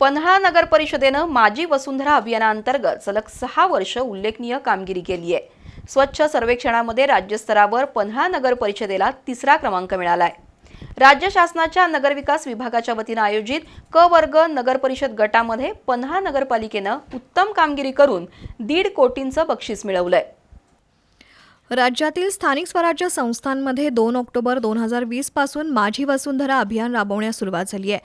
पन्हाळा नगर परिषदेनं माजी वसुंधरा अभियानांतर्गत सलग सहा वर्ष उल्लेखनीय कामगिरी केली आहे. स्वच्छ सर्वेक्षणामध्ये राज्यस्तरावर पन्हाळा नगर परिषदेला तिसरा क्रमांक मिळाला आहे राज्य शासनाच्या नगरविकास विभागाच्या वतीनं आयोजित क वर्ग नगर परिषद गटामध्ये पन्हाळा नगरपालिकेनं उत्तम कामगिरी करून दीड कोटींचं बक्षीस मिळवलंय. राज्यातील स्थानिक स्वराज्य संस्थांमध्ये दोन ऑक्टोबर दोन हजार वीसपासून माझी वसुंधरा अभियान राबवण्यास सुरुवात झाली आहे.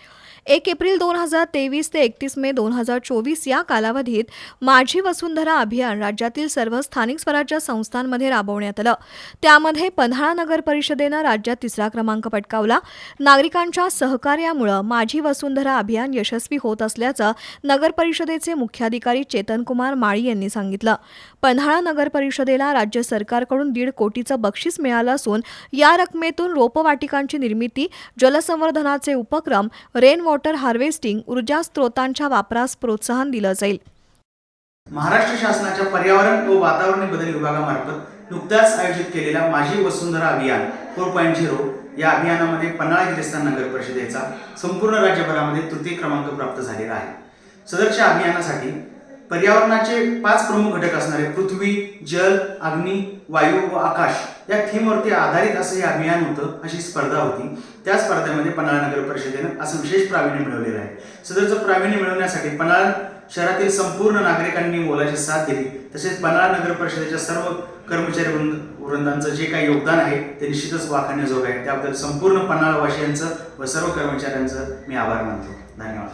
एक एप्रिल दोन हजार तेवीस ते एकतीस मे दोन हजार चोवीस या कालावधीत माझी वसुंधरा अभियान राज्यातील सर्व स्थानिक स्वराज्य संस्थांमध्ये राबवण्यात आलं. त्यामध्ये पन्हाळा नगर परिषदेनं राज्यात तिसरा क्रमांक पटकावला. नागरिकांच्या सहकार्यामुळं माझी वसुंधरा अभियान यशस्वी होत असल्याचं नगर परिषदेचे मुख्याधिकारी चेतनकुमार माळी यांनी सांगितलं. पन्हाळा नगर परिषदेला राज्य सरकार सरकारकडून दीड कोटीचं बक्षीस मिळालं असून या रकमेतून रोपवाटिकांची निर्मिती जलसंवर्धनाचे उपक्रम रेन वॉटर हार्वेस्टिंग ऊर्जा स्त्रोतांच्या वापरास प्रोत्साहन दिलं जाईल. महाराष्ट्र शासनाच्या पर्यावरण व वातावरण बदल विभागामार्फत नुकत्याच आयोजित केलेल्या माझी वसुंधरा अभियान फोर पॉईंट झिरो या अभियानामध्ये पन्हाळा गिरिस्थान नगर परिषदेचा संपूर्ण राज्यभरामध्ये तृतीय क्रमांक प्राप्त झालेला आहे. सदरच्या अभियानासाठी पर्यावरणाचे पाच प्रमुख घटक असणारे पृथ्वी जल अग्नी वायू व आकाश या थीमवरती आधारित असं हे अभियान होतं अशी स्पर्धा होती. त्या स्पर्धेमध्ये पन्हाळा नगर परिषदेनं असं विशेष प्रावीण्य मिळवलेलं आहे. सदरचं प्रावीण्य मिळवण्यासाठी पन्हाळा शहरातील संपूर्ण नागरिकांनी मोलाची साथ दिली तसेच पन्हाळा नगर परिषदेच्या सर्व कर्मचारी वृंद वृंदांचं जे काही योगदान आहे ते निश्चितच वाखाणण्याजोग आहे. त्याबद्दल संपूर्ण पन्हाळावासियांचं व सर्व कर्मचाऱ्यांचं मी आभार मानतो. धन्यवाद.